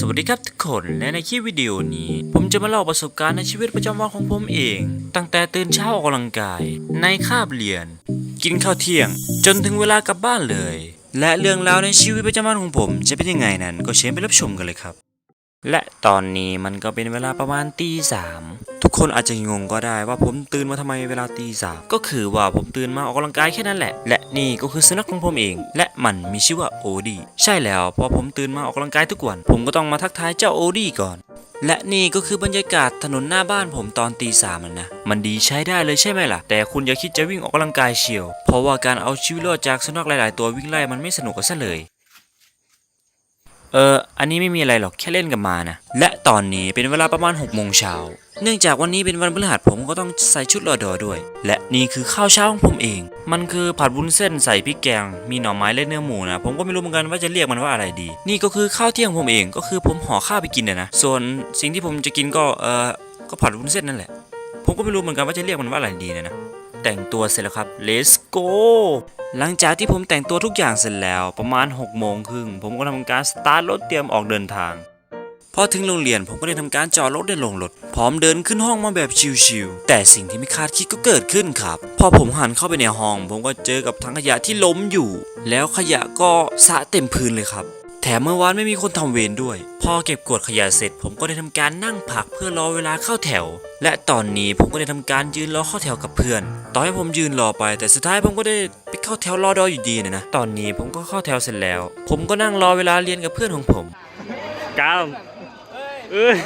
สวัสดีครับทุกคนและในคลิปวิดีโอนี้ ผมจะมาเล่าประสบการณ์ในชีวิตประจำวันของผมเอง ตั้งแต่ตื่นเช้าออกกำลังกาย ในคาบเรียน กินข้าวเที่ยง จนถึงเวลากลับบ้านเลย และเรื่องราวในชีวิตประจำวันของผม จะเป็นยังไงนั้นก็เชิญไปรับชมกันเลยครับ และตอนนี้มันก็เป็นเวลาประมาณตีสามทุกคนอาจจะงงก็ได้ว่าผมตื่นมาทำไมเวลาตีสามก็คือว่าผมตื่นมาออกกำลังกายแค่นั้นแหละ และนี่ก็คือสุนัขของผมเอง และมันมีชื่อว่าโอดีใช่แล้วพอผมตื่นมาออกกำลังกายทุกวัน ผมก็ต้องมาทักทายเจ้าโอดีก่อน และนี่ก็คือบรรยากาศถนนหน้าบ้านผมตอนตีสามนะมันดีใช้ได้เลยใช่ไหมล่ะ แต่คุณอย่าคิดจะวิ่งออกกำลังกายเชียว เพราะว่าการเอาชีวิตรอดจากสุนัขหลาย ๆ ตัววิ่งไล่มันไม่สนุกกันซะเลย เออ อันนี้ไม่มีอะไรหรอกแค่เล่นกับมานะ และตอนนี้เป็นเวลาประมาณ6โมงเช้า เนื่องจากวันนี้เป็นวันพฤหัสผมก็ต้องใส่ชุดรอดอด้วย และนี่คือข้าวเช้าของผมเอง มันคือผัดวุ้นเส้นใส่พริกแกง มีหน่อไม้และเนื้อหมูนะ ผมก็ไม่รู้เหมือนกันว่าจะเรียกมันว่าอะไรดี นี่ก็คือข้าวเที่ยงผมเอง ก็คือผมห่อข้าวไปกินนะนะ ส่วนสิ่งที่ผมจะกินก็ เออก็ผัดวุ้นเส้นนั่นแหละ ผมก็ไม่รู้เหมือนกันว่าจะเรียกมันว่าอะไรดีนะนะ แต่งตัวเสร็จแล้วครับ let's go หลังจากที่ผมแต่งตัวทุกอย่างเสร็จแล้วประมาณ6โมงครึ่งผมก็ทำการสตาร์ทรถเตรียมออกเดินทาง พอถึงโรงเรียนผมก็ได้ทำการจอดรถได้ลงรถพร้อมเดินขึ้นห้องมาแบบชิวๆแต่สิ่งที่ไม่คาดคิดก็เกิดขึ้นครับ พอผมหันเข้าไปในห้อง ผมก็เจอกับถังขยะที่ล้มอยู่ แล้วขยะก็สะเต็มพื้นเลยครับ แถมเมื่อวานไม่มีคนทำเวรด้วย พอเก็บกวาดขยะเสร็จ ผมก็ได้ทำการนั่งพักเพื่อรอเวลาเข้าแถว และตอนนี้ผมก็ได้ทำการยืนรอเข้าแถวกับเพื่อน ต่อให้ผมยืนรอไป แต่สุดท้ายผมก็ได้ไปเข้าแถวรอดออยู่ดีนะนะ ตอนนี้ผมก็เข้าแถวเสร็จแล้ว ผมก็นั่งรอเวลาเรียนกับเพื่อนของผมกามเอ้ย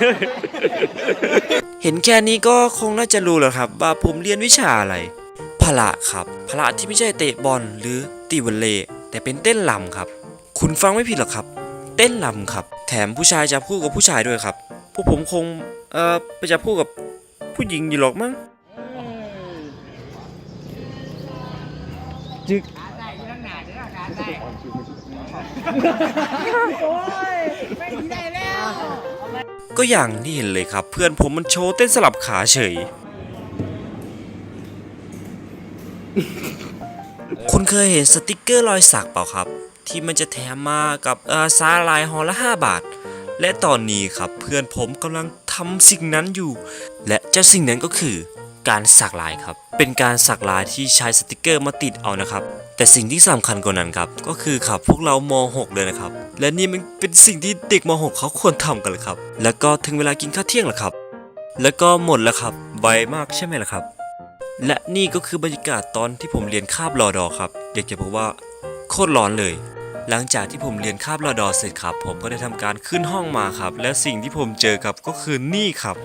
เห็นแค่นี้ก็คงน่าจะรู้แล้วครับ ว่าผมเรียนวิชาอะไรพละครับพละที่ไม่ใช่เตะบอลหรือตีวอลเลย์แต่เป็นเต้นลำครับ คุณฟังไม่ผิดหรอกครับ เต้นลำครับ แถมผู้ชายจะพูดกับผู้ชายด้วยครับ พวกผมคง เอ่อไปจะพูดกับผู้หญิงอยู่หรอกมั้งจึกก็อย่างที่เห็นเลยครับ เพื่อนผมมันโชว์เต้นสลับขาเฉย คุณเคยเห็นสติกเกอร์รอยสักเปล่าครับ ที่มันจะแถมมากับอ่อซาลายห่อละ 5 บาท และตอนนี้ครับเพื่อนผมกำลังทำสิ่งนั้นอยู่ และเจ้าสิ่งนั้นก็คือการสักลายครับ เป็นการสักลายที่ใช้สติกเกอร์มาติดเอานะครับ แต่สิ่งที่สำคัญกว่านั้นครับ ก็คือครับพวกเราม .6 เลยนะครับ และนี่มันเป็นสิ่งที่เด็กม .6 เขาควรทำกันเลยครับ แล้วก็ถึงเวลากินข้าวเที่ยงแล้วครับ แล้วก็หมดแล้วครับ ไวมากใช่ไหมล่ะครับ และนี่ก็คือบรรยากาศตอนที่ผมเรียนคาบรอดอครับอยากจะบอกว่าโคตรร้อนเลย หลังจากที่ผมเรียนคาบรอดอเสร็จครับ ผมก็ได้ทำการขึ้นห้องมาครับ และสิ่งที่ผมเจอครับก็คือนี่ครับ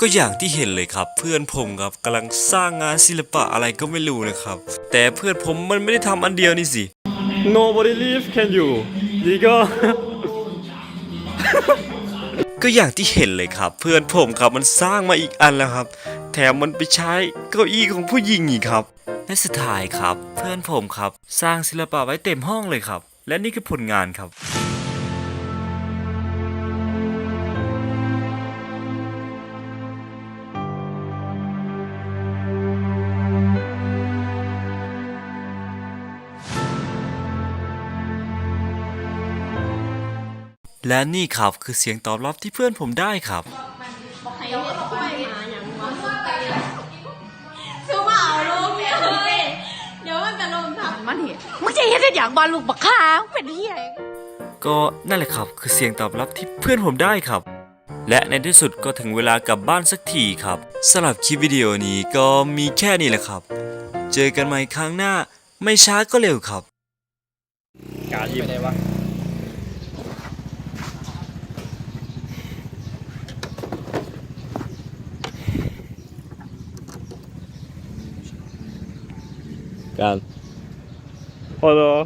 ก็อย่างที่เห็นเลยครับ เพื่อนผมครับกำลังสร้างงานศิลปะอะไรก็ไม่รู้นะครับ แต่เพื่อนผมมันไม่ได้ทำอันเดียวนี่สิ nobody leave can you นี่ก็ ก็อย่างที่เห็นเลยครับ เพื่อนผมครับมันสร้างมาอีกอันแล้วครับ แถมมันไปใช้เก้าอี้ของผู้หญิงอีกครับและสุดท้ายครับ เพื่อนผมครับ สร้างศิลปะไว้เต็มห้องเลยครับ และนี่คือผลงานครับ และนี่ครับคือเสียงตอบรับที่เพื่อนผมได้ครับซื้อมาเอาลูกเนี่ยเดี๋ยวมันจะลงทับมันเหี้ยมึงจะเฮ็ดได้อย่างบอลลูกบักข้างเป็นเหี้ยก็นั่นแหละครับคือเสียงตอบรับที่เพื่อนผมได้ครับ และในที่สุดก็ถึงเวลากลับบ้านสักทีครับสำหรับคลิปวิดีโอนี้ก็มีแค่นี้แหละครับ เจอกันใหม่ครั้งหน้า ไม่ช้าก็เร็วครับ การยิ้มได้วะ การพอแล้ว